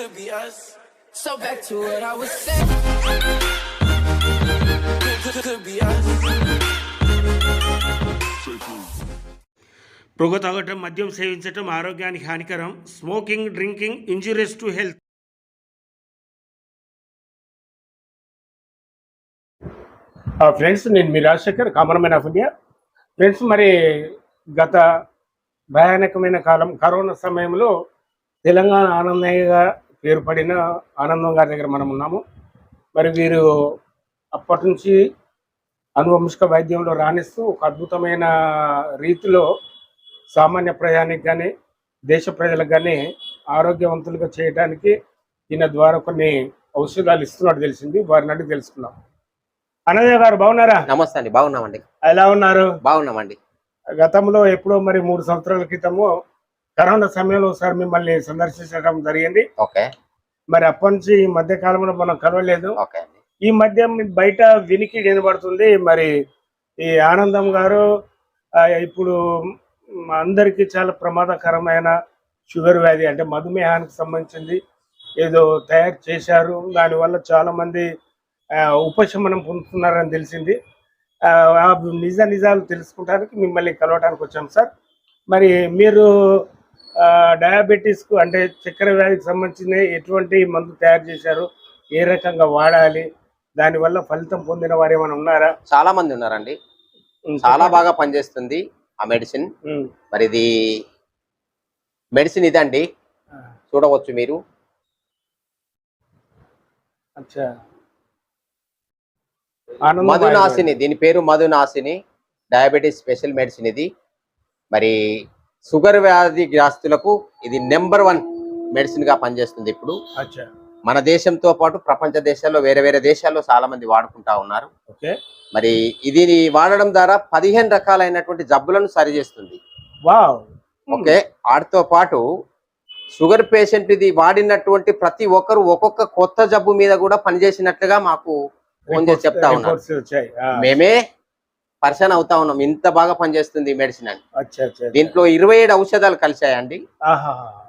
could be us. So back to what I was saying. Could, could, could be us. పొగ తాగటం మద్యం సేవించటం ఆరోగ్యానికి హానికరం smoking drinking injurious to health friends నేను మీ రాజశేఖర్ కామనమైన ఆఫ్ ఇండియా ఫ్రెండ్స్ మరి గత భయానకమైన కాలం కరోనా సమయంలో తెలంగాణ ఆనందయ్యగా పేరు పడిన ఆనందం గారి దగ్గర మనం ఉన్నాము. మరి వీరు అప్పటి నుంచి అనువంశిక వైద్యంలో రాణిస్తూ ఒక అద్భుతమైన రీతిలో సామాన్య ప్రజానికి కానీ దేశ ప్రజలకు కానీ ఆరోగ్యవంతులుగా చేయడానికి ఈయన ద్వారా కొన్ని ఔషధాలు ఇస్తున్నాడు తెలిసింది. వారిని అడిగి తెలుసుకున్నాం అనదయ్య గారు బాగున్నారా? నమస్తే అండి. బాగున్నామండి. ఎలా ఉన్నారు? బాగున్నామండి. గతంలో ఎప్పుడో మరి మూడు సంవత్సరాల క్రితము కరోనా సమయంలో ఒకసారి మిమ్మల్ని సందర్శించడం జరిగింది. ఓకే. మరి అప్పటి నుంచి ఈ మధ్య కాలంలో మనం కలవలేదు. ఈ మధ్య బయట వినికి వినబడుతుంది మరి ఈ ఆనందం గారు ఇప్పుడు అందరికీ చాలా ప్రమాదకరమైన షుగర్ వ్యాధి అంటే మధుమేహానికి సంబంధించింది ఏదో తయారు చేశారు. దానివల్ల చాలా మంది ఆ, ఉపశమనం పొందుతున్నారని తెలిసింది. నిజ నిజాలు తెలుసుకోవడానికి మిమ్మల్ని కలవడానికి వచ్చాం సార్. మరి మీరు డయాబెటీస్కు అంటే చక్కెర వ్యాధికి సంబంధించిన ఎటువంటి మందు తయారు చేశారు ఏ రకంగా వాడాలి దానివల్ల ఫలితం పొందిన వారు ఏమైనా ఉన్నారా? చాలా మంది ఉన్నారండి. చాలా బాగా పనిచేస్తుంది ఆ మెడిసిన్. మరి ఇది మెడిసిన్ ఇదండి. చూడవచ్చు మీరు. మధునాశిని దీని పేరు మధునాశిని డయాబెటీస్ స్పెషల్ మెడిసిన్ ఇది. మరి షుగర్ వ్యాధి గ్రస్తులకు ఇది నెంబర్ వన్ మెడిసిన్గా పనిచేస్తుంది ఇప్పుడు. మన దేశంతో పాటు ప్రపంచ దేశాల్లో వేరే వేరే దేశాల్లో చాలా మంది వాడుకుంటా ఉన్నారు. మరి ఇది వాడడం ద్వారా పదిహేను రకాలైనటువంటి జబ్బులను సరిచేస్తుంది వావ్. ఓకే. వాటితో పాటు షుగర్ పేషెంట్ ఇది వాడినటువంటి ప్రతి ఒక్కరు ఒక్కొక్క కొత్త జబ్బు మీద కూడా పనిచేసినట్లుగా మాకు ఫోన్ చేసి చెప్తా ఉన్నారు. మేమే పర్సన్ అవుతా ఉన్నాం. ఇంత బాగా పనిచేస్తుంది మెడిసిన్ అని. దీంట్లో ఇరవై ఏడు ఔషధాలు కలిశాయండి.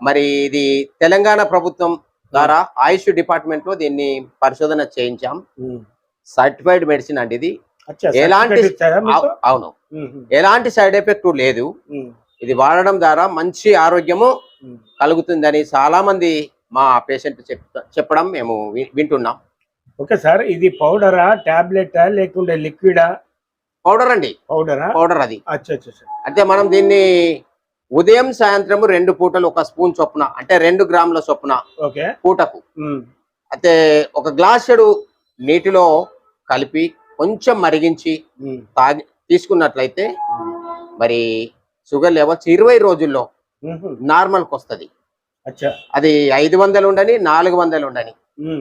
మరి ఇది తెలంగాణ ప్రభుత్వం ద్వారా ఆయుష్ డిపార్ట్మెంట్లో దీన్ని పరిశోధన చేయించాం. సర్టిఫైడ్ మెడిసిన్ అండి ఇది. ఎలాంటి అవును. ఎలాంటి సైడ్ ఎఫెక్ట్ లేదు. ఇది వాడడం ద్వారా మంచి ఆరోగ్యము. కలుగుతుందని చాలా మంది మా పేషెంట్ చెప్ చెప్పడం మేము వింటున్నాం. ఓకే సార్ ఇది పౌడరా టాబ్లెటా లేకుంటే లిక్విడా? పౌడర్ అండి. పౌడరా? పౌడర్ అది. అంటే మనం దీన్ని ఉదయం సాయంత్రం రెండు పూటలు ఒక స్పూన్ చొప్పున అంటే రెండు గ్రాముల చొప్పున పూటకు. అయితే ఒక గ్లాసుడు నీటిలో కలిపి కొంచెం మరిగించి తాగి తీసుకున్నట్లయితే మరి షుగర్ లెవెల్స్ ఇరవై రోజుల్లో నార్మల్కి వస్తుంది. అచ్చా. అది ఐదు వందలు ఉండని నాలుగు వందలు ఉండని.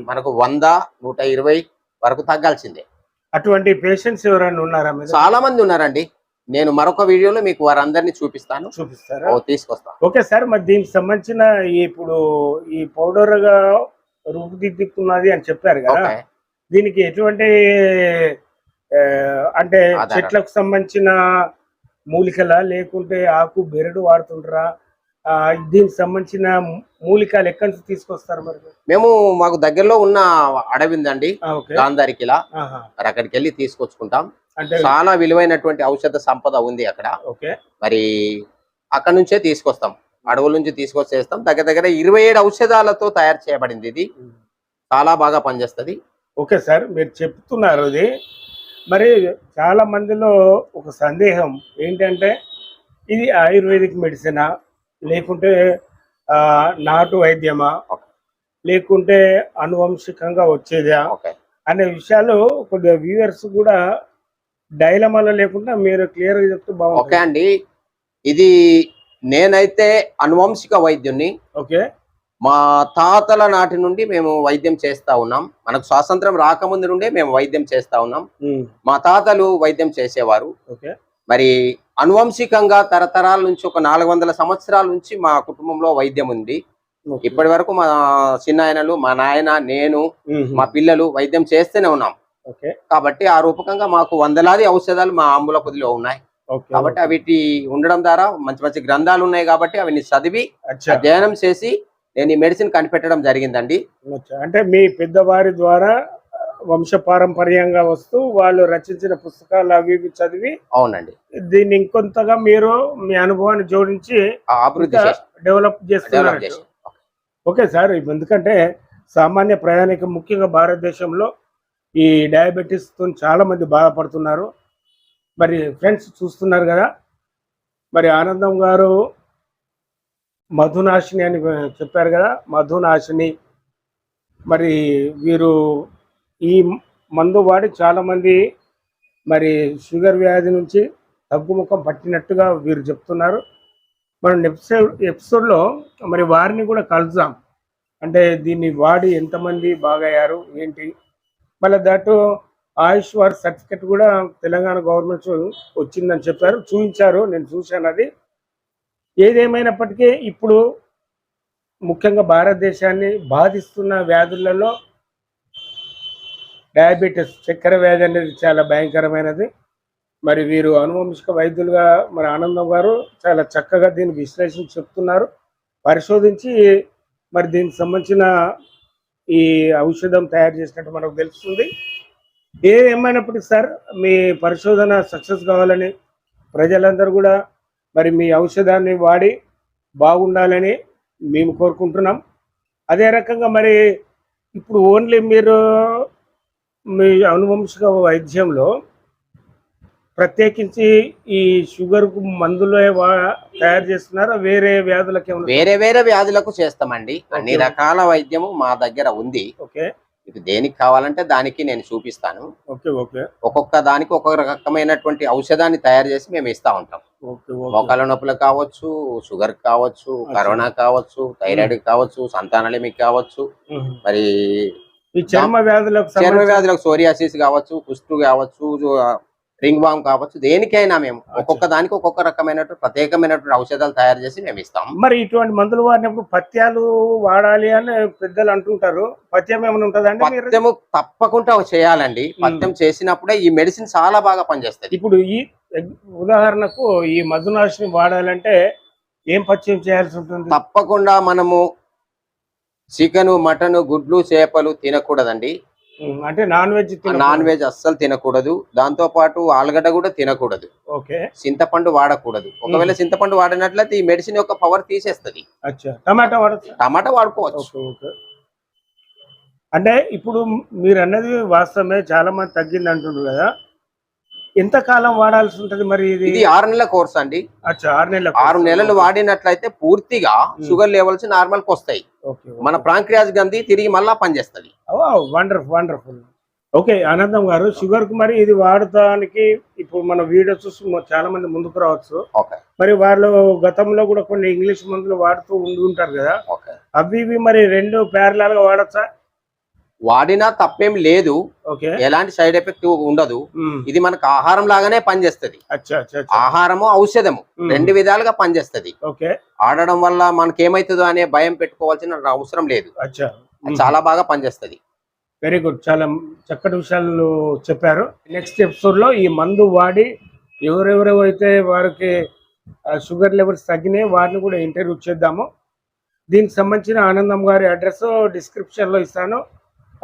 మనకు వంద నూట ఇరవై వరకు తగ్గాల్సిందే. అటువంటి పేషెంట్స్ ఎవరైనా ఉన్నారా మీరు చాలా మంది ఉన్నారండి. నేను మరొక వీడియోలో మీకు వారందరినీ చూపిస్తాను. చూపిస్తారా? తీసుకొస్తాను ఓకే సార్ మరి దీనికి సంబంధించిన ఇప్పుడు ఈ పౌడర్గా రూపుదిద్దుకున్నది అని చెప్పారు కదా. దీనికి ఎటువంటి అంటే. చెట్లకు సంబంధించిన మూలికల లేకుంటే ఆకు బెరడు వాడుతుంటారా దీనికి సంబంధించిన మూలికలు ఎక్కడి నుంచి తీసుకొస్తారు మరి? మేము మాకు దగ్గరలో ఉన్న అడవి ఉందండి ఆహా. మరి అక్కడికి వెళ్ళి తీసుకొచ్చుకుంటాం చాలా విలువైనటువంటి ఔషధ సంపద ఉంది అక్కడ. ఓకే. మరి అక్కడ నుంచే తీసుకొస్తాం. అడవుల నుంచి తీసుకొచ్చేస్తాం. దగ్గర దగ్గర ఇరవై ఏడు ఔషధాలతో తయారు చేయబడింది ఇది. చాలా బాగా పనిచేస్తుంది. ఓకే సార్ మీరు చెప్తున్నారు ఇది. మరి చాలా మందిలో ఒక సందేహం ఏంటంటే ఇది ఆయుర్వేదిక్ మెడిసినా లేకుంటే నాటు వైద్యమా. లేకుంటే అనువంశికంగా వచ్చేదా? అనే విషయాలు కొద్దిగా వ్యూవర్స్ కూడా డైలమాలో లేకుండా మీరు క్లియర్గా చెప్తే ఓకే బాగుంటుంది అండి. ఇది నేనైతే అనువంశిక వైద్యుని ఓకే. మా తాతల నాటి నుండి మేము వైద్యం చేస్తా ఉన్నాం. మనకు స్వాతంత్రం రాకముందు నుండే మేము వైద్యం చేస్తా ఉన్నాం. మా తాతలు వైద్యం చేసేవారు. ఓకే. మరి అనువంశికంగా తరతరాల నుంచి ఒక నాలుగు వందల సంవత్సరాల నుంచి మా కుటుంబంలో వైద్యం ఉంది. ఇప్పటి వరకు మా చిన్నాయనలు మా నాయన నేను మా పిల్లలు వైద్యం చేస్తూనే ఉన్నాం. ఓకే. కాబట్టి ఆ రూపకంగా మాకు వందలాది ఔషధాలు మా అంబుల పొదిలో ఉన్నాయి. కాబట్టి అవిటి ఉండడం ద్వారా మంచి మంచి గ్రంథాలు ఉన్నాయి కాబట్టి అవిని చదివి అధ్యయనం చేసి నేను ఈ మెడిసిన్ కనిపెట్టడం జరిగిందండి. అంటే మీ పెద్దవారి ద్వారా వంశ పారంపర్యంగా వస్తూ వాళ్ళు రచించిన పుస్తకాలు అవి ఇవి చదివి అవునండి. దీన్ని ఇంకొంతగా మీరు మీ అనుభవాన్ని జోడించి అభివృద్ధి డెవలప్ చేస్తున్నారు. చేసి ఓకే సార్ ఎందుకంటే సామాన్య ప్రయాణిక ముఖ్యంగా భారతదేశంలో ఈ డయాబెటీస్తో చాలా మంది బాధపడుతున్నారు. మరి ఫ్రెండ్స్ చూస్తున్నారు కదా మరి ఆనందం గారు మధునాశిని అని చెప్పారు కదా మధునాశిని. మరి వీరు ఈ మందు వాడి చాలామంది మరి షుగర్ వ్యాధి నుంచి తగ్గుముఖం పట్టినట్టుగా వీరు చెప్తున్నారు. మనం ఎపిసోడ్ ఎపిసోడ్లో మరి వారిని కూడా కలుద్దాం. అంటే దీన్ని వాడి ఎంతమంది బాగయ్యారు ఏంటి? మళ్ళీ దాటు ఆయుష్ వారి సర్టిఫికెట్ కూడా తెలంగాణ గవర్నమెంట్ వచ్చిందని చెప్పారు చూపించారు నేను చూశాను అది. ఏదేమైనప్పటికీ ఇప్పుడు ముఖ్యంగా భారతదేశాన్ని బాధిస్తున్న వ్యాధులలో డయాబెటీస్ చక్కెర వ్యాధి అనేది చాలా భయంకరమైనది. మరి వీరు అనువంశిక వైద్యులుగా మరి ఆనందం గారు చాలా చక్కగా దీన్ని విశ్లేషించి చెప్తున్నారు. పరిశోధించి మరి దీనికి సంబంధించిన ఈ ఔషధం తయారు చేసినట్టు మనకు తెలుస్తుంది. ఏమైనప్పటికీ సార్ మీ పరిశోధన సక్సెస్ కావాలని ప్రజలందరూ కూడా మరి మీ ఔషధాన్ని వాడి బాగుండాలని మేము కోరుకుంటున్నాం. అదే రకంగా మరి ఇప్పుడు ఓన్లీ మీరు మీ అనువంశిక వైద్యంలో ప్రత్యేకించి ఈ షుగర్కు మందులే తయారు చేస్తున్నారా? వేరే వ్యాధులకి వేరే వేరే వ్యాధులకు చేస్తామండి. అన్ని. రకాల వైద్యము మా దగ్గర ఉంది. ఓకే. మీకు దేనికి కావాలంటే దానికి నేను చూపిస్తాను. Okay okay. ఒక్కొక్క దానికి ఒక్కొక్క రకమైనటువంటి ఔషధాన్ని తయారు చేసి మేము ఇస్తా ఉంటాం. మోకాల నొప్పులు కావచ్చు షుగర్ కావచ్చు కరోనా కావచ్చు థైరాయిడ్ కావచ్చు సంతానలేమికి కావచ్చు. మరి ఈ చర్మ వ్యాధులకు చర్మ వ్యాధులకు సోరియాసిస్ కావచ్చు కుష్టు కావచ్చు రింగ్ బామ్ కావచ్చు దేనికైనా మేము ఒక్కొక్క దానికి ఒక్కొక్క రకమైనటువంటి ప్రత్యేకమైనటువంటి ఔషధాలు తయారు చేసి మేము ఇస్తాం. మరి ఇటువంటి మందులు వాడినప్పుడు పత్యాలు వాడాలి అని పెద్దలు అంటుంటారు. పత్యం ఏమైనా ఉంటుందండి పథ్యము తప్పకుండా చేయాలండి. పథ్యం చేసినప్పుడే ఈ మెడిసిన్ చాలా బాగా పనిచేస్తుంది. ఇప్పుడు ఈ ఉదాహరణకు ఈ మధునాశిని వాడాలంటే ఏం పత్యం చేయాల్సి ఉంటుంది? తప్పకుండా మనము చికెన్ మటన్ గుడ్లు చేపలు తినకూడదండి. అంటే నాన్ వెజ్ నాన్ వెజ్ అస్సలు తినకూడదు. దాంతో పాటు ఆలుగడ్డ కూడా తినకూడదు. ఓకే. చింతపండు వాడకూడదు. ఒకవేళ చింతపండు వాడినట్లయితే ఈ మెడిసిన్ యొక్క పవర్ తీసేస్తది. అచ్చా. టమాటా టమాటా వాడుకోవచ్చు. అంటే ఇప్పుడు మీరు అన్నది వాస్తవమే చాలా మంది తగ్గింది అంటుండ్రు కదా. ఎంత కాలం వాడాల్సి ఉంటది మరి ఇది? ఇది ఆరు నెలల కోర్స్ అండి. అచ్చా ఆరు నెలల ఆరు నెలలు వాడినట్లయితే పూర్తిగా షుగర్ లెవెల్స్ నార్మల్కి వస్తాయి. ఓకే మన ప్రాంక్రియాస్ గంది తిరిగి మళ్ళా పనిచేస్తుంది. Wonderful wonderful. ఓకే ఆనందం గారు షుగర్కు మరి ఇది వాడటానికి ఇప్పుడు మన వీడియో చూసి మొ- చాలా మంది ముందుకు రావచ్చు. మరి వాళ్ళు గతంలో కూడా కొన్ని ఇంగ్లీష్ మందులు వాడుతూ ఉండి ఉంటారు కదా. అవి ఇవి మరి రెండు ప్యారలాల్గా వాడచ్చా? వాడినా తప్పేం లేదు. ఓకే. ఎలాంటి సైడ్ ఎఫెక్ట్ ఉండదు. ఇది మనకు ఆహారం లాగానే పనిచేస్తుంది. ఆహారము ఔషధము. రెండు విధాలుగా పనిచేస్తుంది. ఓకే. ఆడడం వల్ల మనకి ఏమైతుందో అనే భయం పెట్టుకోవాల్సిన అవసరం లేదు. చాలా బాగా పనిచేస్తుంది. వెరీ గుడ్ చాలా చక్కటి విషయాలు చెప్పారు. నెక్స్ట్ ఎపిసోడ్లో ఈ మందు వాడి ఎవరెవరైతే వారికి షుగర్ లెవెల్స్ తగ్గినాయి వారిని కూడా ఇంటర్వ్యూ చేద్దాము. దీనికి సంబంధించిన ఆనందం గారి అడ్రస్ డిస్క్రిప్షన్లో ఇస్తాను.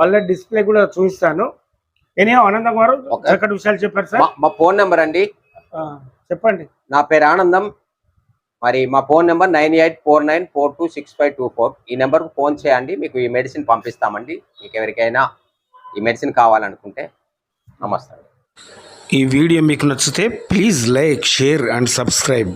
ఆల్రెడీ డిస్ప్లే కూడా చూపిస్తాను ఎనీ ఆనందం గారు. చక్కటి విషయాలు చెప్పారు సార్. మా- ఫోన్ నెంబర్ అండి. చెప్పండి. నా పేరు ఆనందం. మరి మా phone number nine eight four nine four two six five two four. ఈ నెంబర్కు ఫోన్ చేయండి మీకు ఈ మెడిసిన్ పంపిస్తామండి. మీకు ఎవరికైనా ఈ మెడిసిన్ కావాలనుకుంటే నమస్తే. ఈ వీడియో మీకు నచ్చితే please like share and subscribe.